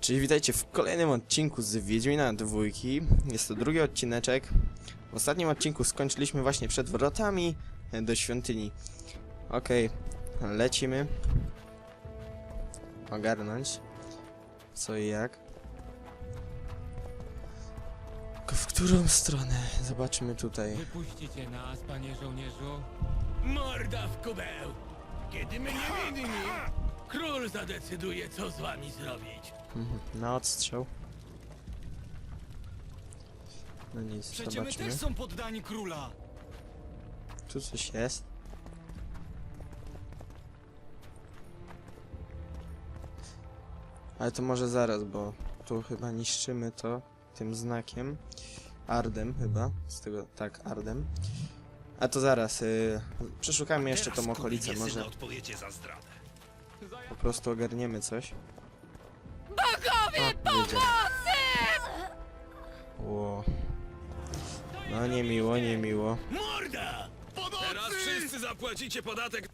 Czyli witajcie w kolejnym odcinku z Wiedźmina dwójki. Jest to drugi odcineczek. W ostatnim odcinku skończyliśmy właśnie przed wrotami e, do świątyni. Okej, lecimy. Ogarnąć. Co i jak. Tylko W którą stronę? Zobaczmy tutaj. Wypuścicie nas, panie żołnierzu. Morda w kubeł! Kiedy my nie winni, król zadecyduje, co z wami zrobić. Na odstrzał. No nic, Przecież my zobaczmy. też są poddani króla. Tu coś jest. Ale to może zaraz, bo tu chyba niszczymy to tym znakiem. Ardem chyba. Z tego, tak, Ardem. A to zaraz. Y, przeszukajmy jeszcze tą okolicę. Może odpowiecie za zdradę. Po prostu ogarniemy coś. Bogowie pomocy! Ło. No niemiło, niemiło. Morda! Teraz wszyscy zapłacicie podatek.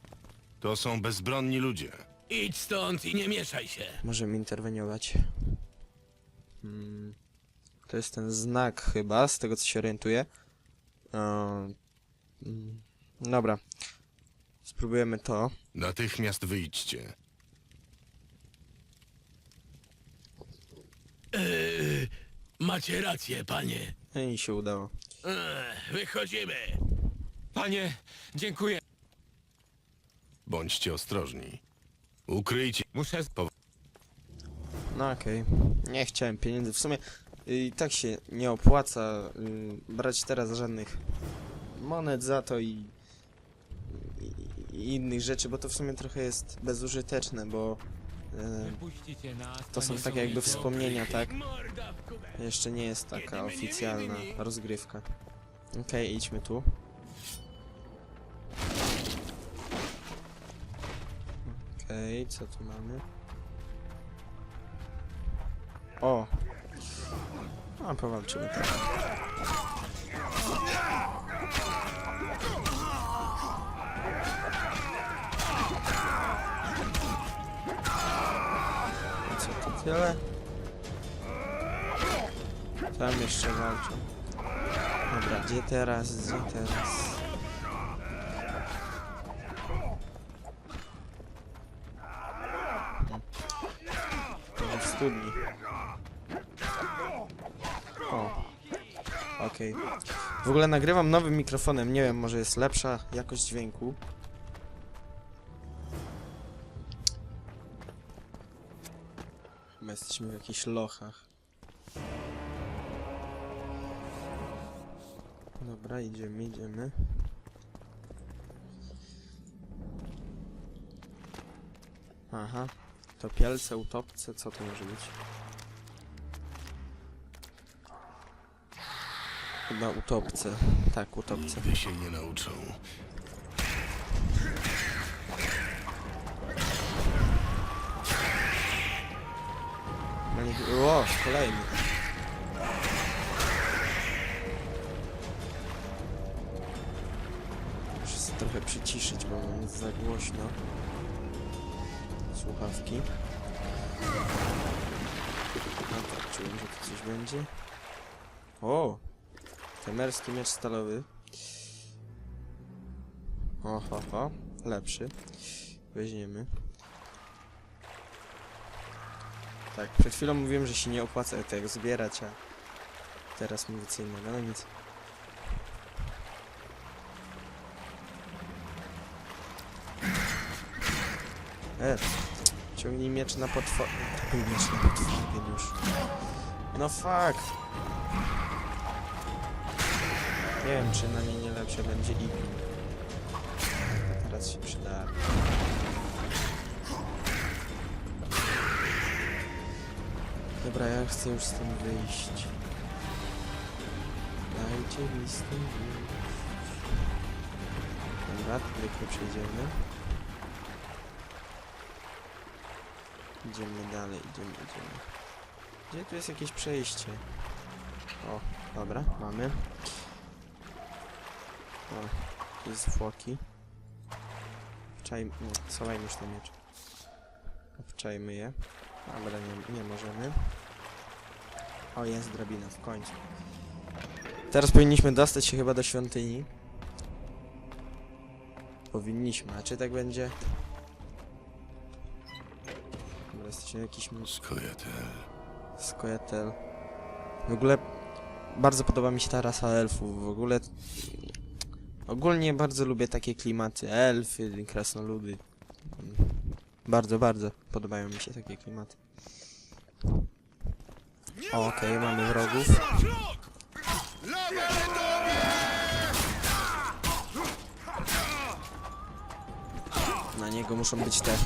To są bezbronni ludzie. Idź stąd i nie mieszaj się. Możemy interweniować. Hmm. To jest ten znak chyba, z tego co się orientuję. Mm, dobra. Spróbujemy to. Natychmiast wyjdźcie. Yy, macie rację, panie. No i się udało. Ech, wychodzimy. Panie, dziękuję. Bądźcie ostrożni. Ukryjcie. Muszę. z- No okej. Nie chciałem pieniędzy. W sumie y, i tak się nie opłaca y, brać teraz żadnych monet za to i, i, innych rzeczy, bo to w sumie trochę jest bezużyteczne, bo nas. to są takie jakby wspomnienia, tak? Jeszcze nie jest taka oficjalna rozgrywka. Okej, idźmy tu. Okej, co tu mamy? O! A, powalczymy tak. Tyle? Tam jeszcze walczą. Dobra, gdzie teraz? Gdzie teraz? Hmm. W studni. O. Okej. W ogóle nagrywam nowym mikrofonem. Nie wiem, może jest lepsza jakość dźwięku. Jesteśmy w jakichś lochach. Dobra, idziemy, idziemy. Aha, to pielce, utopce, co to może być? Chyba utopce. Tak, utopce. Nigdy się nie nauczą. Mani- O, kolejny. Muszę się trochę przyciszyć, bo mam jest za głośno. Słuchawki. No tak, czułem, że tu coś będzie. O! Temerski miecz stalowy. O, ho, ho. Lepszy. Weźmiemy. Tak, przed chwilą mówiłem, że się nie opłaca tego zbierać, a teraz mówię co innego, no nic. E, ciągnij miecz na potwor... Był miecz na potworkę już. No fuck! Nie wiem, czy na mnie nie lepsze będzie iglu. Teraz się przyda. Dobra, ja chcę już stąd wyjść. Dajcie mi stąd wyjść. Dobra, tylko przejdziemy. Idziemy dalej, idziemy, idziemy. Gdzie tu jest jakieś przejście? O, dobra, mamy. O, jest zwłoki. Wczaj... Nie, schowajmy już ten miecz. Obczajmy je. Dobra, nie, nie możemy. O, jest drabina, w końcu. Teraz powinniśmy dostać się chyba do świątyni. Powinniśmy, a czy tak będzie? Dobra, jesteśmy jakiś Skojatel. Skojatel. W ogóle bardzo podoba mi się ta rasa elfów. W ogóle ogólnie bardzo lubię takie klimaty. Elfy, krasnoludy. Bardzo, bardzo podobają mi się takie klimaty. Okej, mamy wrogów. Na niego muszą być te e,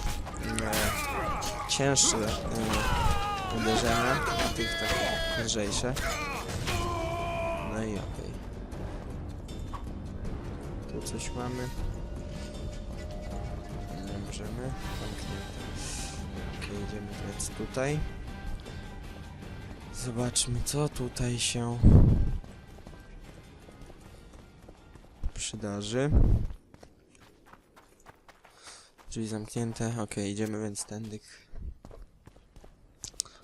cięższe e, uderzenia, a tych takie lżejsze. No i okej. Tu coś mamy. Możemy. Zamknięte. Okej, idziemy teraz tutaj. Zobaczmy, co tutaj się przydarzy. Drzwi zamknięte. Okej, idziemy więc tędy.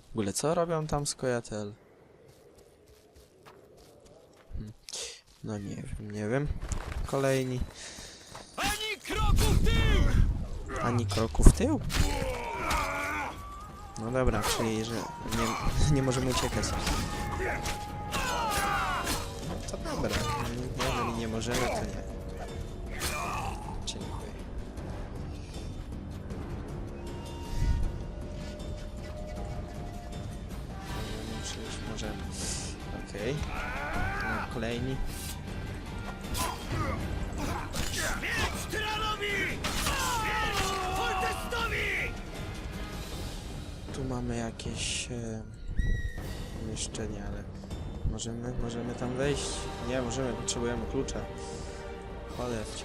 W ogóle co robią tam Skojatel? Hmm. No nie wiem, nie wiem. Kolejni. Ani kroku w tył! Ani kroku w tył? No dobra, czyli że nie, nie możemy uciekać. No to dobra. Jeżeli nie możemy, to nie. Jakieś e, pomieszczenie, ale możemy, możemy tam wejść? Nie, możemy, potrzebujemy klucza. Cholercie.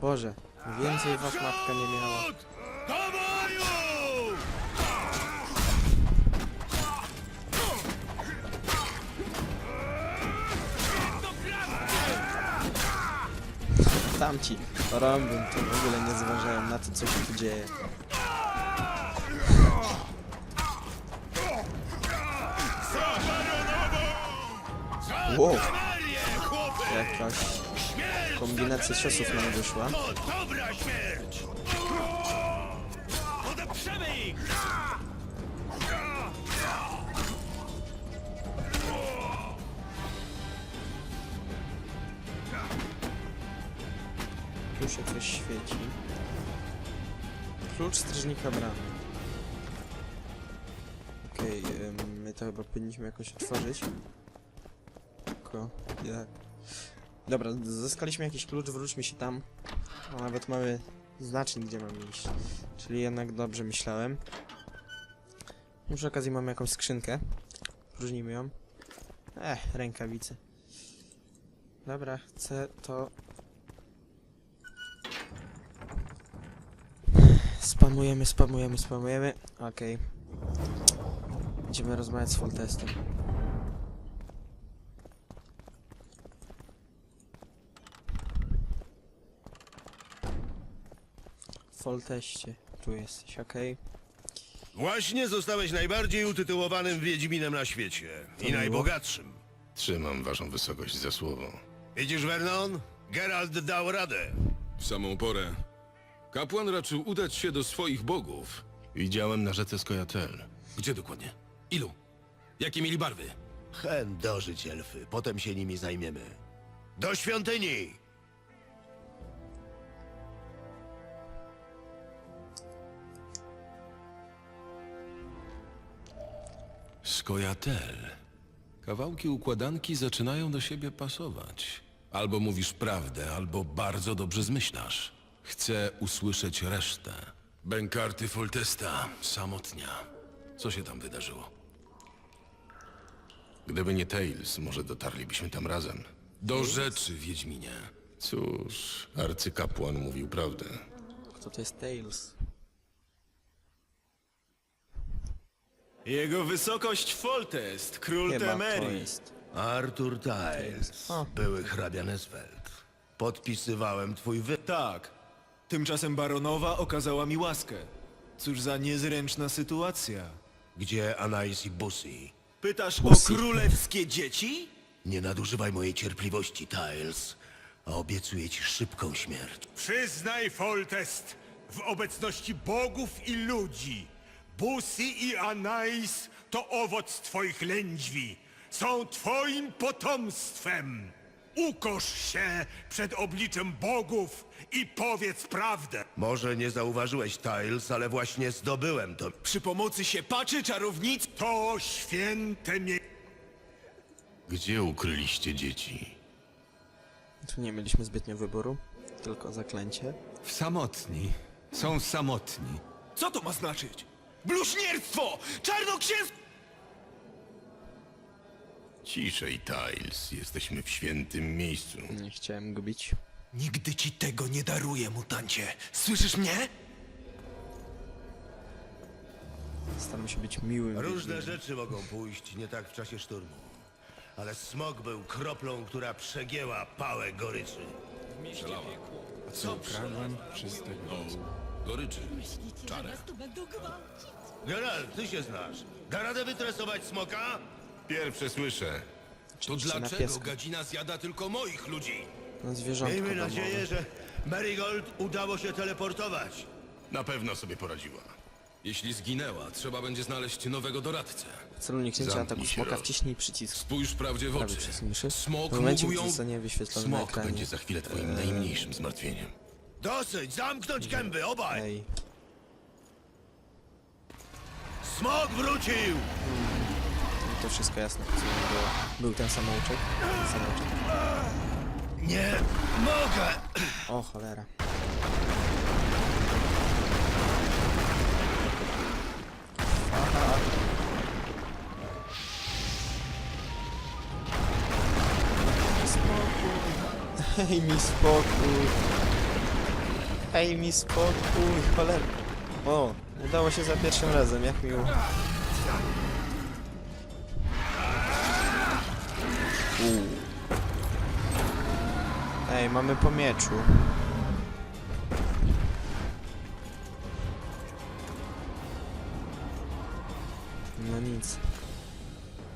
Boże, więcej was matka nie miała. Tamci, rąbym, to w ogóle nie zważają na to, co się tu dzieje. Wow, jakaś kombinacja ciosów nam wyszła. To dobra śmierć! Tu się coś świeci. Klucz strażnika bramy. Okej, ym, my to chyba powinniśmy jakoś otworzyć. Jak? Dobra, zyskaliśmy jakiś klucz, wróćmy się tam. A nawet mamy znacznik, gdzie mamy iść. Czyli jednak dobrze myślałem. Przy okazji mamy jakąś skrzynkę. Próżnijmy ją. Eh, rękawice. Dobra, chcę to Spamujemy, spamujemy, spamujemy. Okej. Będziemy rozmawiać z Foltestem. Folteście, tu jesteś, okej. Właśnie zostałeś najbardziej utytułowanym Wiedźminem na świecie. I miło. najbogatszym. Trzymam waszą wysokość za słowo. Widzisz, Vernon? Geralt dał radę. W samą porę. Kapłan raczył udać się do swoich bogów. Widziałem na rzece Skojatel. Gdzie dokładnie? Ilu? Jakie mieli barwy? Hen dożyć elfy, potem się nimi zajmiemy. Do świątyni! Skojatel. Kawałki układanki zaczynają do siebie pasować. Albo mówisz prawdę, albo bardzo dobrze zmyślasz. Chcę usłyszeć resztę. Bękarty Foltesta, samotnia. Co się tam wydarzyło? Gdyby nie Tails, może dotarlibyśmy tam razem. Do rzeczy, Wiedźminie. Cóż, arcykapłan mówił prawdę. Kto to jest Tails? Jego wysokość Foltest, król Chyba to Temerii. jest. Arthur Tiles, O. były hrabia Nesfeld. Podpisywałem twój wy... Tak. Tymczasem baronowa okazała mi łaskę. Cóż za niezręczna sytuacja. Gdzie Anais i Bussy? Pytasz o królewskie dzieci? Nie nadużywaj mojej cierpliwości, Tiles, a obiecuję ci szybką śmierć. Przyznaj, Foltest, w obecności bogów i ludzi, Busy i Anais to owoc twoich lędźwi. Są twoim potomstwem. Ukosz się przed obliczem bogów i powiedz prawdę. Może nie zauważyłeś, Tiles, ale właśnie zdobyłem to. Przy pomocy siepaczy, czarownic? To święte mie... Gdzie ukryliście dzieci? Tu nie mieliśmy zbytnio wyboru, tylko zaklęcie. W samotni. Są samotni. Co to ma znaczyć? Bluźnierstwo! Czarnoksięstwo! Ciszej, Tiles. Jesteśmy w świętym miejscu. Nie chciałem gubić. Nigdy ci tego nie daruję, mutancie. Słyszysz mnie? Staram się być miłym. Różne wiedźminem. rzeczy mogą pójść nie tak w czasie szturmu. Ale smog był kroplą, która przegięła pałę goryczy. Co Goryczy. Geralt, ty się znasz. Da radę wytresować smoka? Pierwsze słyszę. To Oczywiście na dlaczego pieska. gadzina zjada tylko moich ludzi? No zwierzątko Miejmy domowe. nadzieję, że Marigold udało się teleportować. Na pewno sobie poradziła. Jeśli zginęła, trzeba będzie znaleźć nowego doradcę. W celu uniknięcia Zamknij ataku się, smoka wciśnij przycisk Spójrz prawdzie w prawy oczy. przycisk myszy. Smok w momencie, mógł gdy ją... zostanie wyświetlony na Smok ekranie. będzie za chwilę twoim najmniejszym zmartwieniem. Dosyć, zamknąć gęby, obaj! Ej, Smok wrócił! no to wszystko jasne, co było. Był ten samouczek. Ten samouczek. Nie mogę! O cholera. Aha. Spokój. Daj mi spokój. Daj mi spokój, cholera. O, udało się za pierwszym razem, jak miło. Uuu. Ej, mamy po mieczu. No nic.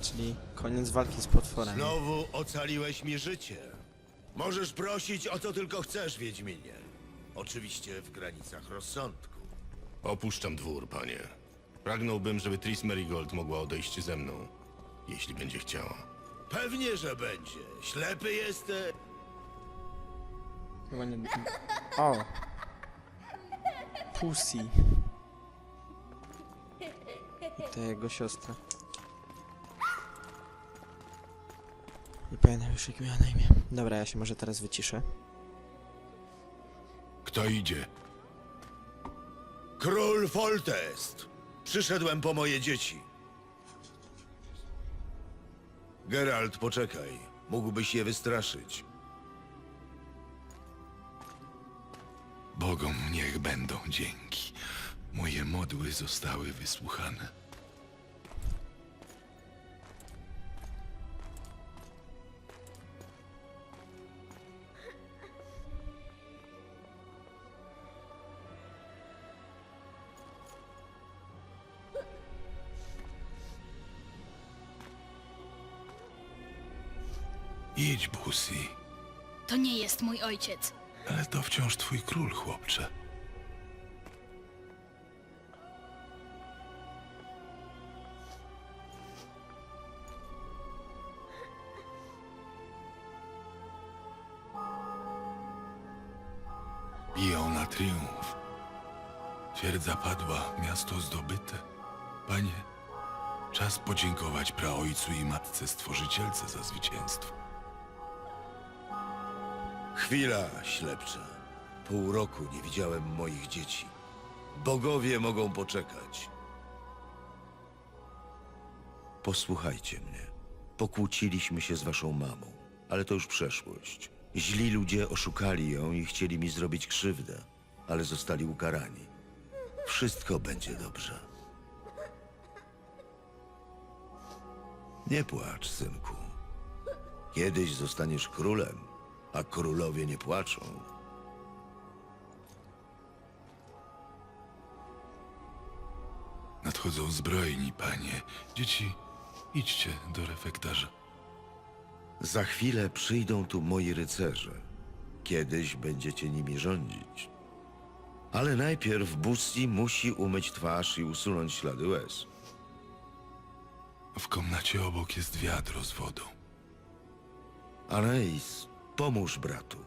Czyli koniec walki z potworem. Znowu ocaliłeś mi życie. Możesz prosić o co tylko chcesz, Wiedźminie. Oczywiście w granicach rozsądku. Opuszczam dwór, panie. Pragnąłbym, żeby Tris Merigold mogła odejść ze mną, jeśli będzie chciała. Pewnie, że będzie. Ślepy jesteś. Chyba nie... O! Pussy. I to jego siostra. Nie pamiętam już jak miała na imię. Dobra, ja się może teraz wyciszę. Kto idzie? Król Foltest! Przyszedłem po moje dzieci. Geralt, poczekaj. Mógłbyś je wystraszyć. Bogom niech będą dzięki. Moje modły zostały wysłuchane. Idź, Busy, To nie jest mój ojciec. ale to wciąż twój król, chłopcze. Biją na triumf. Twierdza padła, miasto zdobyte. Panie, czas podziękować praojcu i matce stworzycielce za zwycięstwo. Chwila, ślepcze. Pół roku nie widziałem moich dzieci. Bogowie mogą poczekać. Posłuchajcie mnie. Pokłóciliśmy się z waszą mamą, ale to już przeszłość. Źli ludzie oszukali ją i chcieli mi zrobić krzywdę, ale zostali ukarani. Wszystko będzie dobrze. Nie płacz, synku. Kiedyś zostaniesz królem, a królowie nie płaczą. Nadchodzą zbrojni, panie. Dzieci, idźcie do refektarza. Za chwilę przyjdą tu moi rycerze. Kiedyś będziecie nimi rządzić. Ale najpierw Busti musi umyć twarz i usunąć ślady łez. W komnacie obok jest wiadro z wodą. Anais, pomóż bratu.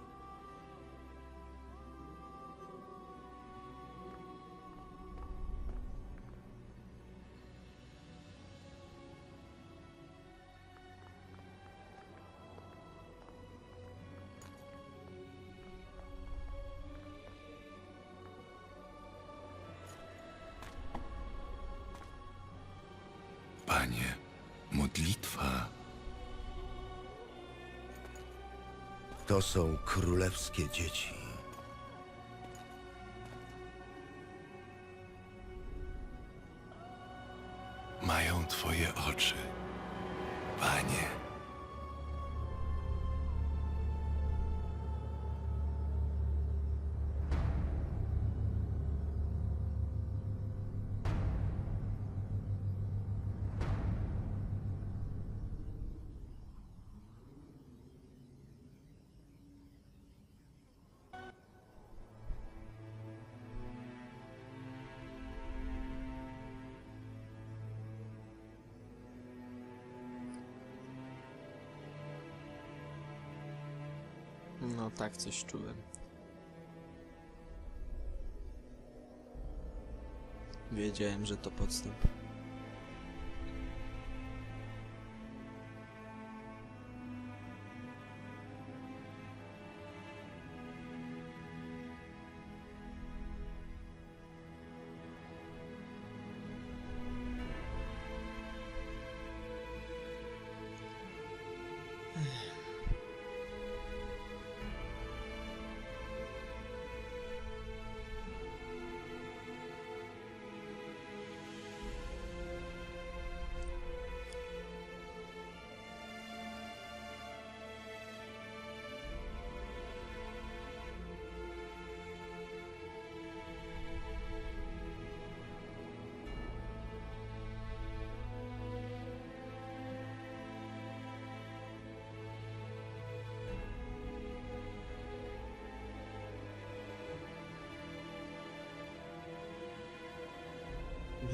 Panie, modlitwa To są królewskie dzieci. mają twoje oczy. No tak, coś czułem. Wiedziałem, że to podstęp.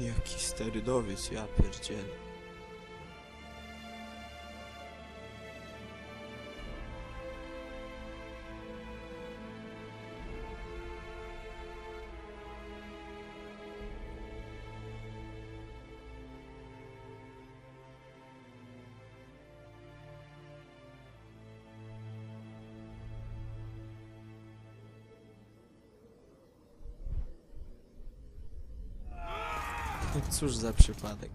Jaki sterydowiec, ja pierdzielę. Cóż za przypadek.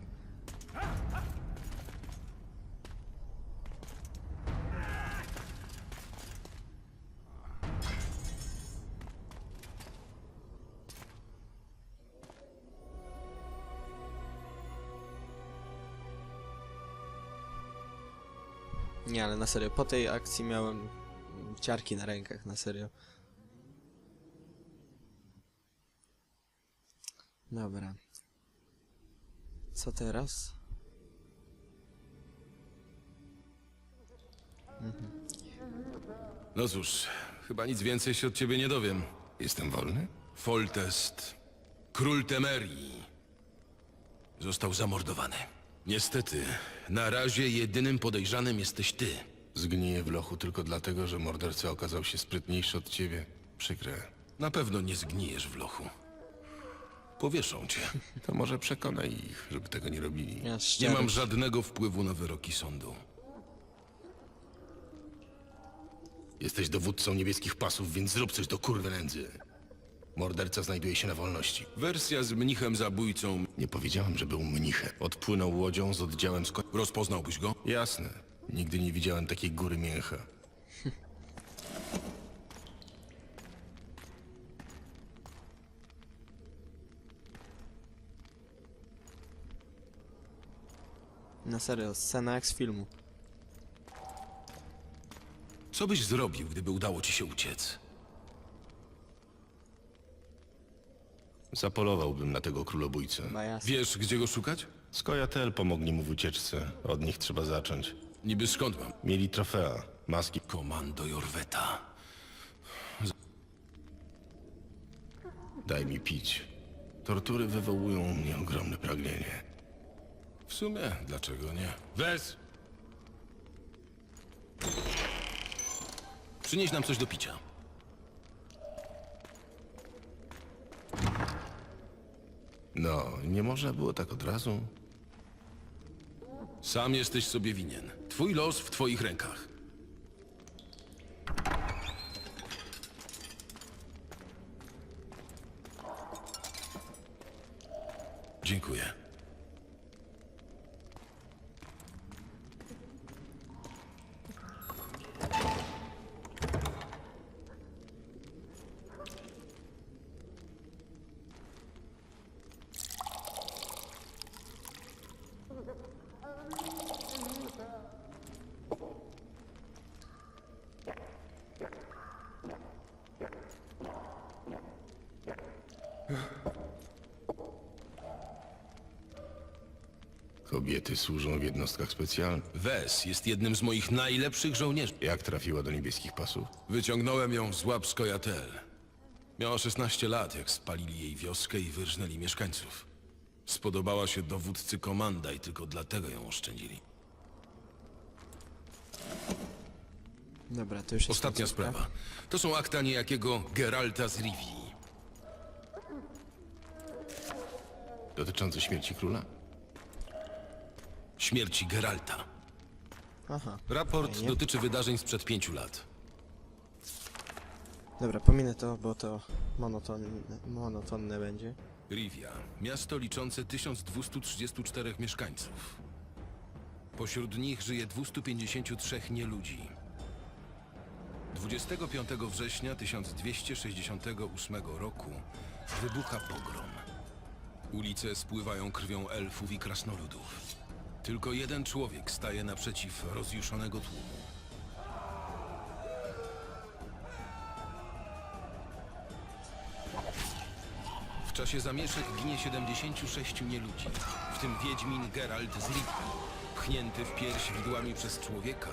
Nie, ale na serio, po tej akcji miałem ciarki na rękach, na serio. Dobra. Co teraz? No cóż, chyba nic więcej się od ciebie nie dowiem. Jestem wolny? Foltest, król Temerii, został zamordowany. Niestety, na razie jedynym podejrzanym jesteś ty. Zgniję w lochu tylko dlatego, że morderca okazał się sprytniejszy od ciebie. Przykre. Na pewno nie zgnijesz w lochu. Powieszą cię. To może przekonaj ich, żeby tego nie robili. Ja Nie mam żadnego wpływu na wyroki sądu. Jesteś dowódcą niebieskich pasów, więc zrób coś do kurwy nędzy. Morderca znajduje się na wolności. Wersja z mnichem zabójcą. Nie powiedziałem, że był mnichem. Odpłynął łodzią z oddziałem sko... Rozpoznałbyś go? Jasne. Nigdy nie widziałem takiej góry mięcha. Na serio, scena jak z filmu. Co byś zrobił, gdyby udało ci się uciec? Zapolowałbym na tego królobójcę. Chyba jasne. Wiesz, gdzie go szukać? Skojatel pomogli mu w ucieczce. Od nich trzeba zacząć. Niby skąd mam? Mieli trofea, maski. Komando Jorweta. Daj mi pić. Tortury wywołują u mnie ogromne pragnienie. W sumie, dlaczego nie? Wes! Przynieś nam coś do picia. No, nie można było tak od razu? Sam jesteś sobie winien. Twój los w twoich rękach. Dziękuję. Kobiety służą w jednostkach specjalnych. Wes jest jednym z moich najlepszych żołnierzy. Jak trafiła do niebieskich pasów? Wyciągnąłem ją z łap Skojatel. Miała 16 lat, jak spalili jej wioskę i wyrżnęli mieszkańców. Spodobała się dowódcy komanda i tylko dlatego ją oszczędzili. Dobra, to już jest Ostatnia końcówka. sprawa. To są akta niejakiego Geralta z Rivii. Dotyczące śmierci króla? Śmierci Geralta. Aha. Raport Fajnie. dotyczy wydarzeń sprzed pięciu lat. Dobra, pominę to, bo to monotonne, monotonne będzie. Rivia, miasto liczące 1234 mieszkańców. Pośród nich żyje 253 nieludzi. 25 września 1268 roku wybucha pogrom. Ulice spływają krwią elfów i krasnoludów. Tylko jeden człowiek staje naprzeciw rozjuszonego tłumu. W czasie zamieszek ginie 76 nieludzi, w tym Wiedźmin Geralt z Rivii, pchnięty w pierś widłami przez człowieka,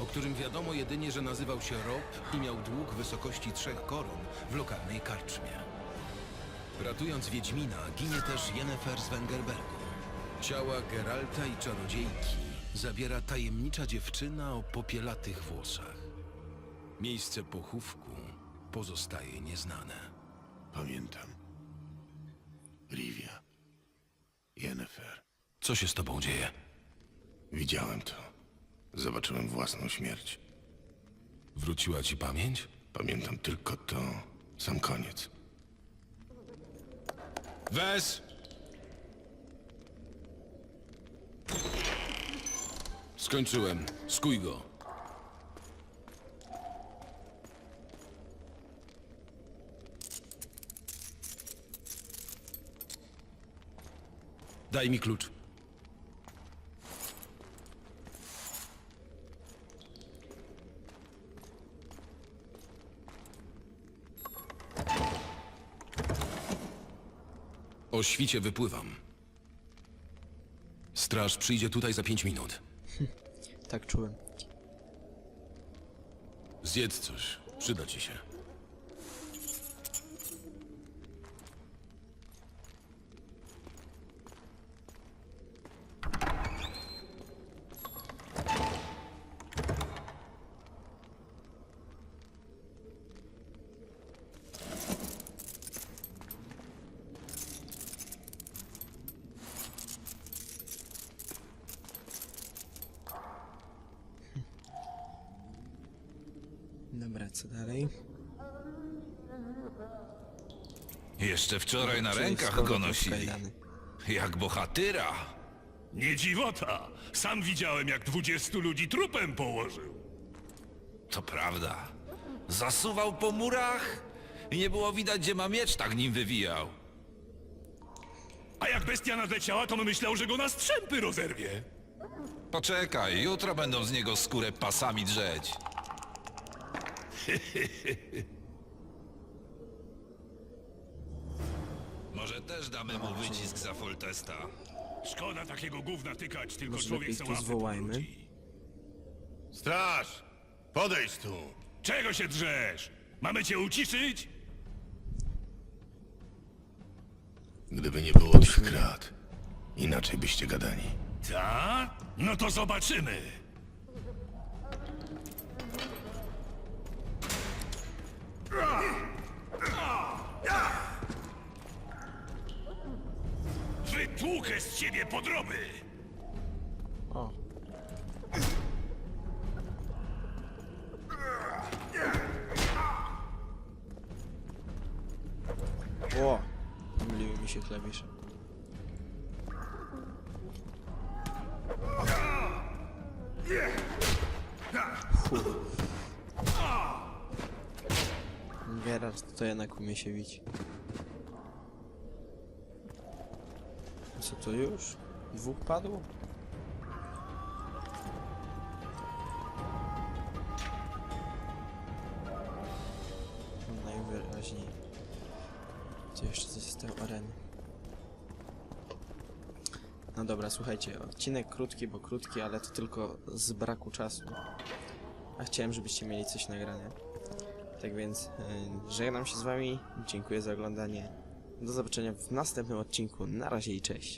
o którym wiadomo jedynie, że nazywał się Rob i miał dług wysokości trzech koron w lokalnej karczmie. Ratując Wiedźmina, ginie też Yennefer z Wengerbergu. Ciała Geralta i czarodziejki zabiera tajemnicza dziewczyna o popielatych włosach. Miejsce pochówku pozostaje nieznane. Pamiętam. Rivia. Yennefer. Co się z tobą dzieje? Widziałem to. Zobaczyłem własną śmierć. Wróciła ci pamięć? Pamiętam tylko to. Sam koniec. Wes! Skończyłem. Skuj go. Daj mi klucz. O świcie wypływam. Straż przyjdzie tutaj za pięć minut. Tak czułem. Zjedz coś. Przyda ci się. Co dalej? Jeszcze wczoraj na Czyli rękach go nosili. Jak bohatyra. Nie dziwota! Sam widziałem, jak dwudziestu ludzi trupem położył. To prawda. Zasuwał po murach i nie było widać, gdzie ma miecz, tak nim wywijał. A jak bestia nadleciała, to myślał, że go na strzępy rozerwie. Poczekaj, jutro będą z niego skórę pasami drzeć. Może też damy mu wycisk za Foltesta. Szkoda takiego gówna tykać, tylko Może człowiek lepiej se tu łapy zwołajmy. Straż! Podejdź tu! Czego się drzesz? Mamy cię uciszyć? Gdyby nie było tych krat, inaczej byście gadali. Ta? No to zobaczymy. Wytłukę z ciebie podroby! O. Ło! Pomyliły mi się klawisze. Fu. Geralt to jednak umie się bić. Co to już? Dwóch padło? Najwyraźniej. Tu jeszcze coś z tej areny. No dobra, słuchajcie, odcinek krótki, bo krótki, ale to tylko z braku czasu. A chciałem, żebyście mieli coś nagrane. Tak więc yy, żegnam się z wami, dziękuję za oglądanie. Do zobaczenia w następnym odcinku. Na razie i cześć.